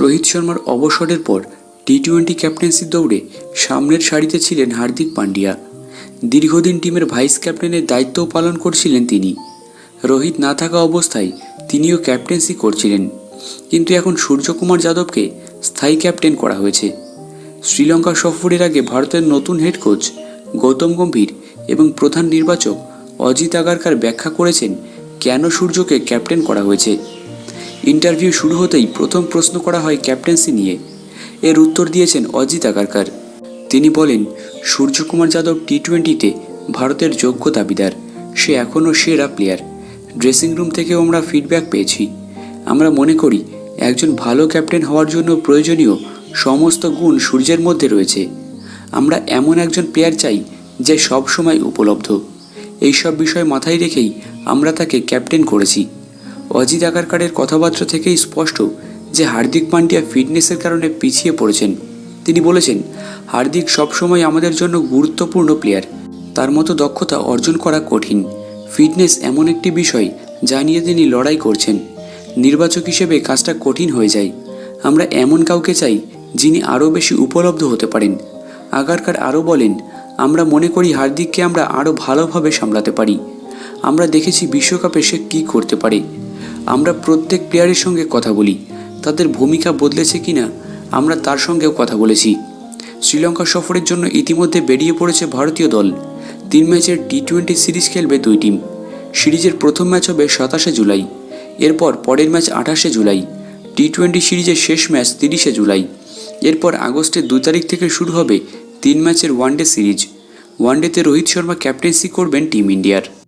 রোহিত শর্মার অবসরের পর টি টোয়েন্টি ক্যাপ্টেন্সির দৌড়ে সামনের সারিতে ছিলেন হার্দিক পান্ডিয়া। দীর্ঘদিন টিমের ভাইস ক্যাপ্টেনের দায়িত্বও পালন করছিলেন তিনি। রোহিত না থাকা অবস্থায় তিনিও ক্যাপ্টেন্সি করছিলেন। কিন্তু এখন সূর্যকুমার যাদবকে স্থায়ী ক্যাপ্টেন করা হয়েছে। শ্রীলঙ্কা সফরের আগে ভারতের নতুন হেড কোচ গৌতম গম্ভীর এবং প্রধান নির্বাচক অজিত আগারকার ব্যাখ্যা করেছেন, কেন সূর্যকে ক্যাপ্টেন করা হয়েছে। ইন্টারভিউ শুরু হতেই প্রথম প্রশ্ন করা হয় ক্যাপ্টেন্সি নিয়ে। এর উত্তর দিয়েছেন অজিত আগারকার। তিনি বলেন, সূর্যকুমার যাদব টি টোয়েন্টিতে ভারতের যোগ্য দাবিদার। সে এখনও সেরা প্লেয়ার। ড্রেসিং রুম থেকেও আমরা ফিডব্যাক পেয়েছি। আমরা মনে করি, একজন ভালো ক্যাপ্টেন হওয়ার জন্য প্রয়োজনীয় সমস্ত গুণ সূর্যের মধ্যে রয়েছে। আমরা এমন একজন প্লেয়ার চাই যে সব সময় উপলব্ধ। এইসব বিষয় মাথায় রেখেই আমরা তাকে ক্যাপ্টেন করেছি। অজিত আগারকারের কথাবার্তা থেকেই স্পষ্ট যে হার্দিক পান্ডিয়া ফিটনেসের কারণে পিছিয়ে পড়েছেন। তিনি বলেছেন, হার্দিক সবসময় আমাদের জন্য গুরুত্বপূর্ণ প্লেয়ার তার মতো দক্ষতা অর্জন করা কঠিন। ফিটনেস এমন একটি বিষয় যা নিয়ে তিনি লড়াই করছেন। নির্বাচক হিসেবে কাজটা কঠিন হয়ে যায়। আমরা এমন কাউকে চাই যিনি আরও বেশি উপলব্ধ হতে পারেন। আগারকার আরও বলেন, আমরা মনে করি হার্দিককে আমরা আরও ভালোভাবে সামলাতে পারি। আমরা দেখেছি বিশ্বকাপে সে কী করতে পারে। আমরা প্রত্যেক প্লেয়ারের সঙ্গে কথা বলি। তাদের ভূমিকা বদলেছে কিনা, আমরা তার সঙ্গেও কথা বলেছি। শ্রীলঙ্কা সফরের জন্য ইতিমধ্যে বেরিয়ে পড়েছে ভারতীয় দল। তিন ম্যাচের টি টোয়েন্টি সিরিজ খেলবে দুই টিম। সিরিজের প্রথম ম্যাচ হবে সাতাশে জুলাই। এরপর পরের ম্যাচ আঠাশে জুলাই। টি টোয়েন্টি সিরিজের শেষ ম্যাচ তিরিশে জুলাই। এরপর আগস্টের দু তারিখ থেকে শুরু হবে তিন ম্যাচের ওয়ানডে সিরিজ। ওয়ানডেতে রোহিত শর্মা ক্যাপ্টেন্সি করবেন টিম ইন্ডিয়ার